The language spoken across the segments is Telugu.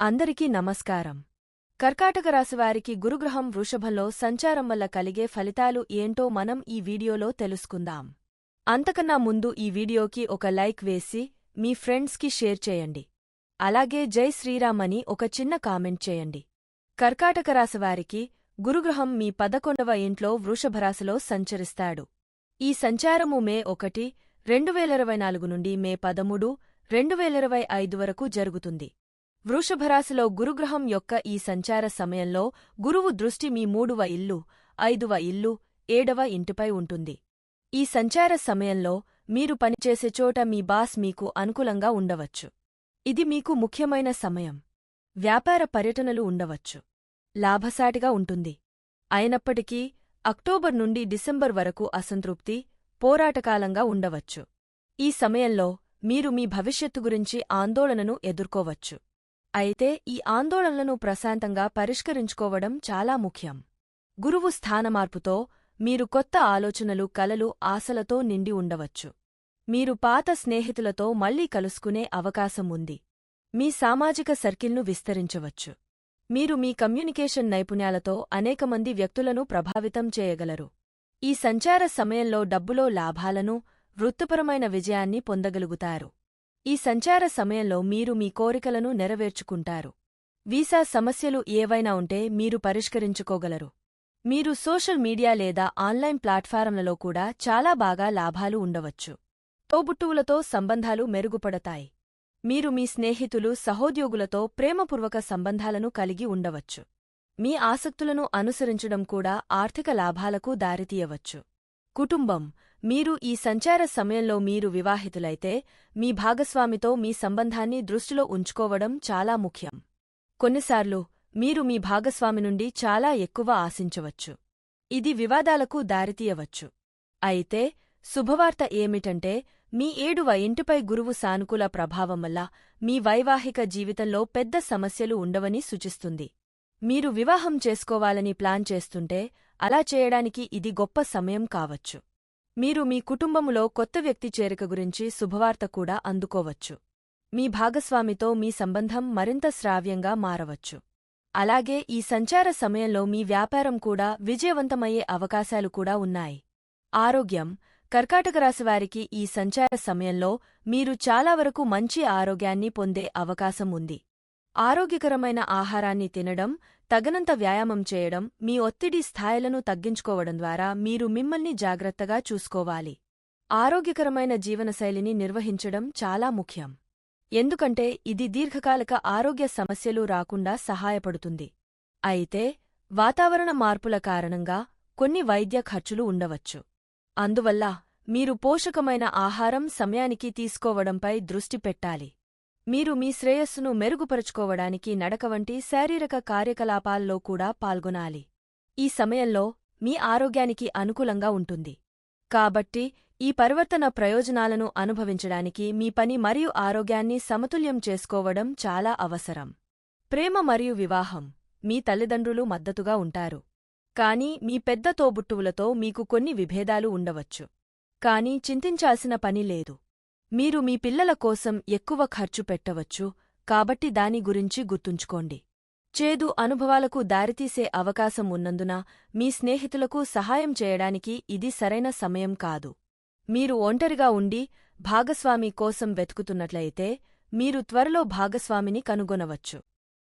అందరికీ నమస్కారం. కర్కాటక రాశివారికి గురుగ్రహం వృషభంలో సంచారం వల్ల కలిగే ఫలితాలు ఏంటో మనం ఈ వీడియోలో తెలుసుకుందాం. అంతకన్నా ముందు ఈ వీడియోకి ఒక లైక్ వేసి మీ ఫ్రెండ్స్కి షేర్ చేయండి. అలాగే జై శ్రీరామ్ అని ఒక చిన్న కామెంట్ చేయండి. కర్కాటక రాశివారికి గురుగ్రహం మీ పదకొండవ ఇంట్లో వృషభరాశిలో సంచరిస్తాడు. ఈ సంచారము మే ఒకటి రెండు వేల ఇరవై నాలుగు నుండి మే పదమూడు రెండు వేల ఇరవై ఐదు వరకు జరుగుతుంది. వృషభరాశిలో గురుగ్రహం యొక్క ఈ సంచార సమయంలో గురువు దృష్టి మీ మూడవ ఇల్లు ఐదువ ఇల్లు ఏడవ ఇంటిపై ఉంటుంది. ఈ సంచార సమయంలో మీరు పనిచేసే చోట మీ బాస్ మీకు అనుకూలంగా ఉండవచ్చు. ఇది మీకు ముఖ్యమైన సమయం. వ్యాపార పర్యటనలు ఉండవచ్చు. లాభసాటిగా ఉంటుంది. అయినప్పటికీ అక్టోబర్ నుండి డిసెంబర్ వరకు అసంతృప్తి పోరాటకాలంగా ఉండవచ్చు. ఈ సమయంలో మీరు మీ భవిష్యత్తు గురించి ఆందోళనను ఎదుర్కోవచ్చు. అయితే ఈ ఆందోళనలను ప్రశాంతంగా పరిష్కరించుకోవడం చాలా ముఖ్యం. గురువు స్థానమార్పుతో మీరు కొత్త ఆలోచనలు కలలు ఆశలతో నిండి ఉండవచ్చు. మీరు పాత స్నేహితులతో మళ్ళీ కలుసుకునే అవకాశం ఉంది. మీ సామాజిక సర్కిల్ను విస్తరించవచ్చు. మీరు మీ కమ్యూనికేషన్ నైపుణ్యాలతో అనేకమంది వ్యక్తులను ప్రభావితం చేయగలరు. ఈ సంచార సమయంలో డబ్బులో లాభాలను వృత్తిపరమైన విజయాన్ని పొందగలుగుతారు. ఈ సంచార సమయంలో మీరు మీ కోరికలను నెరవేర్చుకుంటారు. వీసా సమస్యలు ఏవైనా ఉంటే మీరు పరిష్కరించుకోగలరు. మీరు సోషల్ మీడియా లేదా ఆన్లైన్ ప్లాట్ఫారంలలో కూడా చాలా బాగా లాభాలు ఉండవచ్చు. తోబుట్టువులతో సంబంధాలు మెరుగుపడతాయి. మీరు మీ స్నేహితులు సహోద్యోగులతో ప్రేమపూర్వక సంబంధాలను కలిగి ఉండవచ్చు. మీ ఆసక్తులను అనుసరించడం కూడా ఆర్థిక లాభాలకు దారితీయవచ్చు. కుటుంబం మీరు ఈ సంచార సమయంలో మీరు వివాహితులైతే మీ భాగస్వామితో మీ సంబంధాన్ని దృష్టిలో ఉంచుకోవడం చాలా ముఖ్యం. కొన్నిసార్లు మీరు మీ భాగస్వామి నుండి చాలా ఎక్కువ ఆశించవచ్చు. ఇది వివాదాలకు దారితీయవచ్చు. అయితే శుభవార్త ఏమిటంటే మీ ఏడువ ఇంటిపై గురువు సానుకూల ప్రభావం వల్ల మీ వైవాహిక జీవితంలో పెద్ద సమస్యలు ఉండవని సూచిస్తుంది. మీరు వివాహం చేసుకోవాలని ప్లాన్ చేస్తుంటే అలా చేయడానికి ఇది గొప్ప సమయం కావచ్చు. మీరు మీ కుటుంబములో కొత్త వ్యక్తి చేరిక గురించి శుభవార్త కూడా అందుకోవచ్చు. మీ భాగస్వామితో మీ సంబంధం మరింత శ్రావ్యంగా మారవచ్చు. అలాగే ఈ సంచార సమయంలో మీ వ్యాపారం కూడా విజయవంతమయ్యే అవకాశాలు కూడా ఉన్నాయి. ఆరోగ్యం. కర్కాటక రాశివారికి ఈ సంచార సమయంలో మీరు చాలా వరకు మంచి ఆరోగ్యాన్ని పొందే అవకాశం ఉంది. ఆరోగ్యకరమైన ఆహారాన్ని తినడం తగనంత వ్యాయామం చేయడం మీ ఒత్తిడి స్థాయిలను తగ్గించుకోవడం ద్వారా మీరు మిమ్మల్ని జాగ్రత్తగా చూసుకోవాలి. ఆరోగ్యకరమైన జీవనశైలిని నిర్వహించడం చాలా ముఖ్యం. ఎందుకంటే ఇది దీర్ఘకాలిక ఆరోగ్య సమస్యలు రాకుండా సహాయపడుతుంది. అయితే వాతావరణ మార్పుల కారణంగా కొన్ని వైద్య ఖర్చులు ఉండవచ్చు. అందువల్ల మీరు పోషకమైన ఆహారం సమయానికి తీసుకోవడంపై దృష్టి పెట్టాలి. మీరు మీ శ్రేయస్సును మెరుగుపరుచుకోవడానికి నడక వంటి శారీరక కార్యకలాపాల్లో కూడా పాల్గొనాలి. ఈ సమయంలో మీ ఆరోగ్యానికి అనుకూలంగా ఉంటుంది. కాబట్టి ఈ పరివర్తన ప్రయోజనాలను అనుభవించడానికి మీ పని మరియు ఆరోగ్యాన్ని సమతుల్యం చేసుకోవడం చాలా అవసరం. ప్రేమ మరియు వివాహం మీ తల్లిదండ్రులు మద్దతుగా ఉంటారు. కానీ మీ పెద్ద తోబుట్టువులతో మీకు కొన్ని విభేదాలు ఉండవచ్చు. కానీ చింతించాల్సిన పని లేదు. మీరు మీ పిల్లల కోసం ఎక్కువ ఖర్చు పెట్టవచ్చు కాబట్టి దాని గురించి గుర్తుంచుకోండి. చేదు అనుభవాలకు దారితీసే అవకాశం ఉన్నందున మీ స్నేహితులకు సహాయం చేయడానికి ఇది సరైన సమయం కాదు. మీరు ఒంటరిగా ఉండి భాగస్వామి కోసం వెతుకుతున్నట్లయితే మీరు త్వరలో భాగస్వామిని కనుగొనవచ్చు.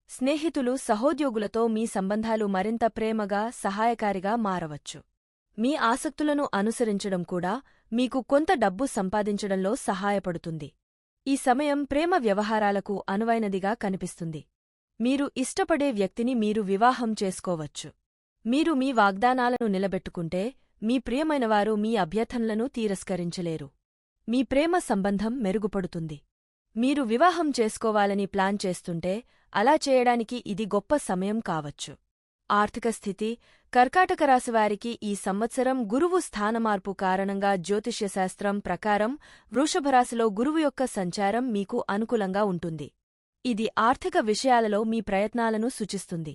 స్నేహితులు సహోద్యోగులతో మీ సంబంధాలు మరింత ప్రేమగా సహాయకారిగా మారవచ్చు. మీ ఆసక్తులను అనుసరించడం కూడా మీకు కొంత డబ్బు సంపాదించడంలో సహాయపడుతుంది. ఈ సమయం ప్రేమ వ్యవహారాలకు అనువైనదిగా కనిపిస్తుంది. మీరు ఇష్టపడే వ్యక్తిని మీరు వివాహం చేసుకోవచ్చు. మీరు మీ వాగ్దానాలను నిలబెట్టుకుంటే మీ ప్రియమైనవారు మీ అభ్యర్థనలను తిరస్కరించలేరు. మీ ప్రేమ సంబంధం మెరుగుపడుతుంది. మీరు వివాహం చేసుకోవాలని ప్లాన్ చేస్తుంటే అలా చేయడానికి ఇది గొప్ప సమయం కావచ్చు. ఆర్థిక స్థితి కర్కాటక రాశివారికి ఈ సంవత్సరం గురువు స్థానమార్పు కారణంగా జ్యోతిష్యశాస్త్రం ప్రకారం వృషభరాశిలో గురువు యొక్క సంచారం మీకు అనుకూలంగా ఉంటుంది. ఇది ఆర్థిక విషయాలలో మీ ప్రయత్నాలను సూచిస్తుంది.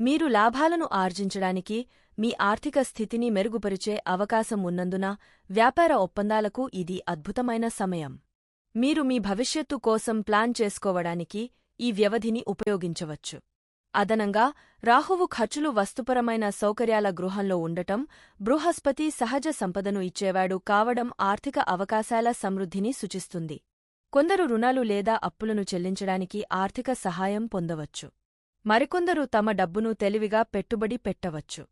మీరు లాభాలను ఆర్జించడానికి మీ ఆర్థిక స్థితిని మెరుగుపరిచే అవకాశం ఉన్నందున వ్యాపార ఒప్పందాలకు ఇది అద్భుతమైన సమయం. మీరు మీ భవిష్యత్తు కోసం ప్లాన్ చేసుకోవడానికి ఈ వ్యవధిని ఉపయోగించవచ్చు. అదనంగా రాహువు ఖర్చులు వస్తుపరమైన సౌకర్యాల గృహంలో ఉండటం బృహస్పతి సహజ సంపదను ఇచ్చేవాడు కావడం ఆర్థిక అవకాశాల సమృద్ధిని సూచిస్తుంది. కొందరు రుణాలు లేదా అప్పులను చెల్లించడానికి ఆర్థిక సహాయం పొందవచ్చు. మరికొందరు తమ డబ్బును తెలివిగా పెట్టుబడి పెట్టవచ్చు.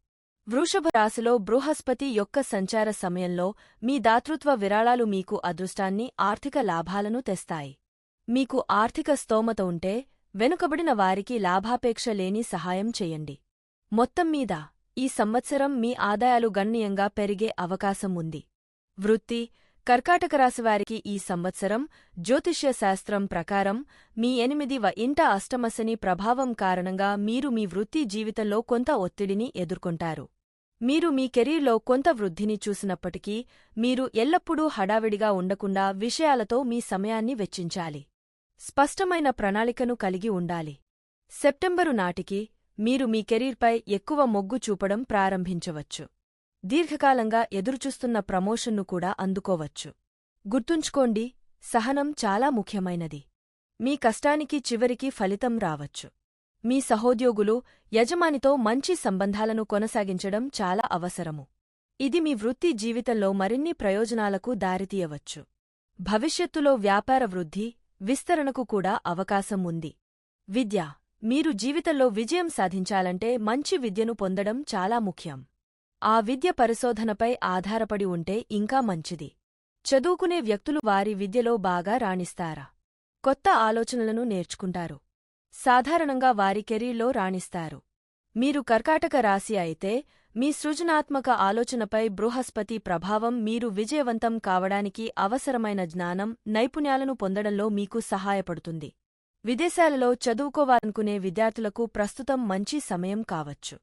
వృషభ రాశిలో బృహస్పతి యొక్క సంచార సమయంలో మీ దాతృత్వ విరాళాలు మీకు అదృష్టాన్ని ఆర్థిక లాభాలను తెస్తాయి. మీకు ఆర్థిక స్తోమత ఉంటే వెనుకబడిన వారికి లాభాపేక్ష లేని సహాయం చేయండి. మొత్తం మీద ఈ సంవత్సరం మీ ఆదాయాలు గణనీయంగా పెరిగే అవకాశం ఉంది. వృత్తి కర్కాటక రాశివారికి ఈ సంవత్సరం జ్యోతిష్య శాస్త్రం ప్రకారం మీ ఎనిమిదివ ఇంట అష్టమశని ప్రభావం కారణంగా మీరు మీ వృత్తి జీవితంలో కొంత ఒత్తిడిని ఎదుర్కొంటారు. మీరు మీ కెరీర్లో కొంత వృద్ధిని చూసినప్పటికీ మీరు ఎల్లప్పుడూ హడావిడిగా ఉండకుండా విషయాలతో మీ సమయాన్ని వెచ్చించాలి. స్పష్టమైన ప్రణాళికను కలిగి ఉండాలి. సెప్టెంబరు నాటికి మీరు మీ కెరీర్పై ఎక్కువ మొగ్గు చూపడం ప్రారంభించవచ్చు. దీర్ఘకాలంగా ఎదురుచూస్తున్న ప్రమోషన్ను కూడా అందుకోవచ్చు. గుర్తుంచుకోండి సహనం చాలా ముఖ్యమైనది. మీ కష్టానికి చివరికి ఫలితం రావచ్చు. మీ సహోద్యోగులు యజమానితో మంచి సంబంధాలను కొనసాగించడం చాలా అవసరము. ఇది మీ వృత్తి జీవితంలో మరిన్ని ప్రయోజనాలకు దారితీయవచ్చు. భవిష్యత్తులో వ్యాపార వృద్ధి విస్తరణకు కూడా అవకాశం ఉంది. విద్య మీరు జీవితంలో విజయం సాధించాలంటే మంచి విద్యను పొందడం చాలా ముఖ్యం. ఆ విద్య పరిశోధనపై ఆధారపడి ఉంటే ఇంకా మంచిది. చదువుకునే వ్యక్తులు వారి విద్యలో బాగా రాణిస్తారా? కొత్త ఆలోచనలను నేర్చుకుంటారు. సాధారణంగా వారి కెరీర్లో రాణిస్తారు. మీరు కర్కాటక రాశి అయితే మీ సృజనాత్మక ఆలోచనపై బృహస్పతి ప్రభావం మీరు విజయవంతం కావడానికి అవసరమైన జ్ఞానం నైపుణ్యాలను పొందడంలో మీకు సహాయపడుతుంది. విదేశాలలో చదువుకోవాలనుకునే విద్యార్థులకు ప్రస్తుతం మంచి సమయం కావచ్చు.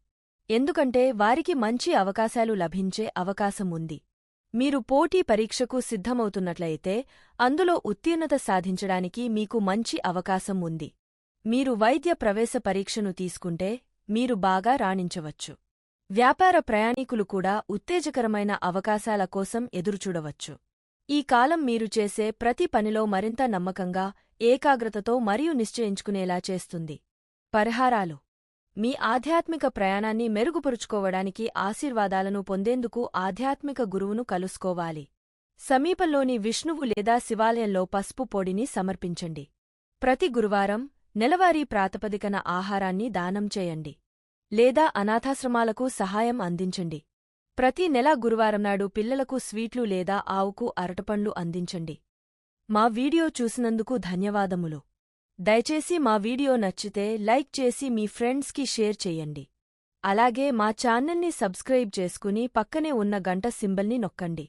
ఎందుకంటే వారికి మంచి అవకాశాలు లభించే అవకాశం ఉంది. మీరు పోటీ పరీక్షకు సిద్ధమవుతున్నట్లయితే అందులో ఉత్తీర్ణత సాధించడానికి మీకు మంచి అవకాశం ఉంది. మీరు వైద్య ప్రవేశ పరీక్షను తీసుకుంటే మీరు బాగా రాణించవచ్చు. వ్యాపార ప్రయాణీకులు కూడా ఉత్తేజకరమైన అవకాశాల కోసం ఎదురుచూడవచ్చు. ఈ కాలం మీరు చేసే ప్రతి పనిలో మరింత నమ్మకంగా ఏకాగ్రతతో మరియు నిశ్చయించుకునేలా చేస్తుంది. పరిహారాలు. మీ ఆధ్యాత్మిక ప్రయాణాన్ని మెరుగుపరుచుకోవడానికి ఆశీర్వాదాలను పొందేందుకు ఆధ్యాత్మిక గురువును కలుసుకోవాలి. సమీపంలోని విష్ణువు లేదా శివాలయంలో పసుపు పొడిని సమర్పించండి. ప్రతి గురువారం నెలవారీ ప్రాతిపదికన ఆహారాన్ని దానం చేయండి. లేదా అనాథాశ్రమాలకు సహాయం అందించండి. ప్రతి నెలా గురువారం నాడు పిల్లలకు స్వీట్లు లేదా ఆవుకు అరటపండ్లు అందించండి. మా వీడియో చూసినందుకు ధన్యవాదములు. దయచేసి మా వీడియో నచ్చితే లైక్ చేసి మీ ఫ్రెండ్స్కి షేర్ చెయ్యండి అలాగే మా ఛానల్ని సబ్స్క్రైబ్ చేసుకుని పక్కనే ఉన్న గంట సింబల్ని నొక్కండి.